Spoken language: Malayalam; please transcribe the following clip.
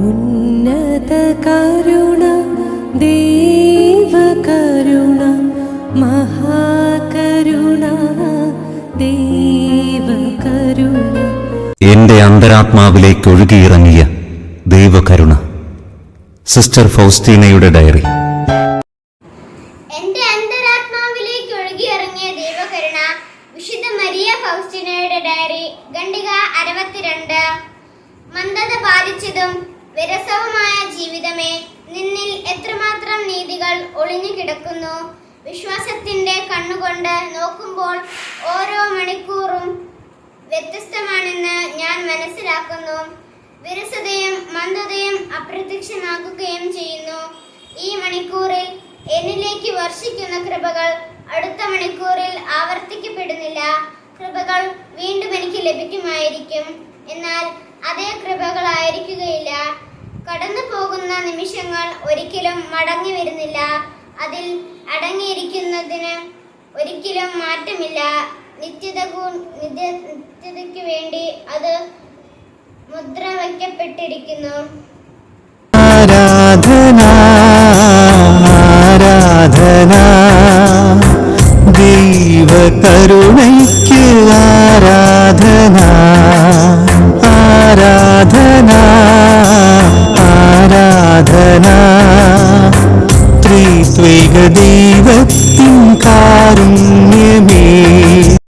ഉന്നത കരുണ ദേവകരുണ മഹാകരുണ ദേവകരുണ എന്റെ അന്തരാത്മാവിലേക്ക് ഒഴുകിയിറങ്ങിയ ദൈവകരുണ സിസ്റ്റർ ഫൗസ്റ്റീനയുടെ ഡയറി. എന്റെ അന്തരാത്മാവിലേക്ക് ഒഴുകിയിറങ്ങിയ ദൈവകരുണ വിശുദ്ധ മരിയ ഫൗസ്റ്റിനയുടെ ഡയറി ഖണ്ഡിക അറുപത്തിരണ്ട്. മന്ദത ബാധിച്ചതും വിരസവുമായ ജീവിതമേ നിന്നിൽ എത്രമാത്രം നീതികൾ ഒളിഞ്ഞു കിടക്കുന്നു. വിശ്വാസത്തിന്റെ കണ്ണുകൊണ്ട് നോക്കുമ്പോൾ ഓരോ മണിക്കൂറും വ്യത്യസ്തമാണെന്ന് ഞാൻ മനസ്സിലാക്കുന്നു. വിരസതയും മന്ദതയും അപ്രത്യക്ഷമാകുകയും ചെയ്യുന്നു. ഈ മണിക്കൂറിൽ എന്നിലേക്ക് വർഷിക്കുന്ന കൃപകൾ അടുത്ത മണിക്കൂറിൽ ആവർത്തിക്കപ്പെടുന്നില്ല. കൃപകൾ വീണ്ടും എനിക്ക് ലഭിക്കുമായിരിക്കും. എന്നാൽ അതേ കടന്നു പോകുന്ന നിമിഷങ്ങൾ ഒരിക്കലും മടങ്ങി വരുന്നില്ല. അതിൽ അടങ്ങിയിരിക്കുന്നതിന് ഒരിക്കലും മാറ്റമില്ല. നിത്യത നിത്യ- നിത്യതയ്ക്ക് വേണ്ടി അത് മുദ്ര വയ്ക്കപ്പെട്ടിരിക്കുന്നു. ആരാധന ആരാധന ആരാധന ആരാധന ആരാധന. ത്രിത്വൈക ദൈവത്തിൻ കാരുണ്യമേ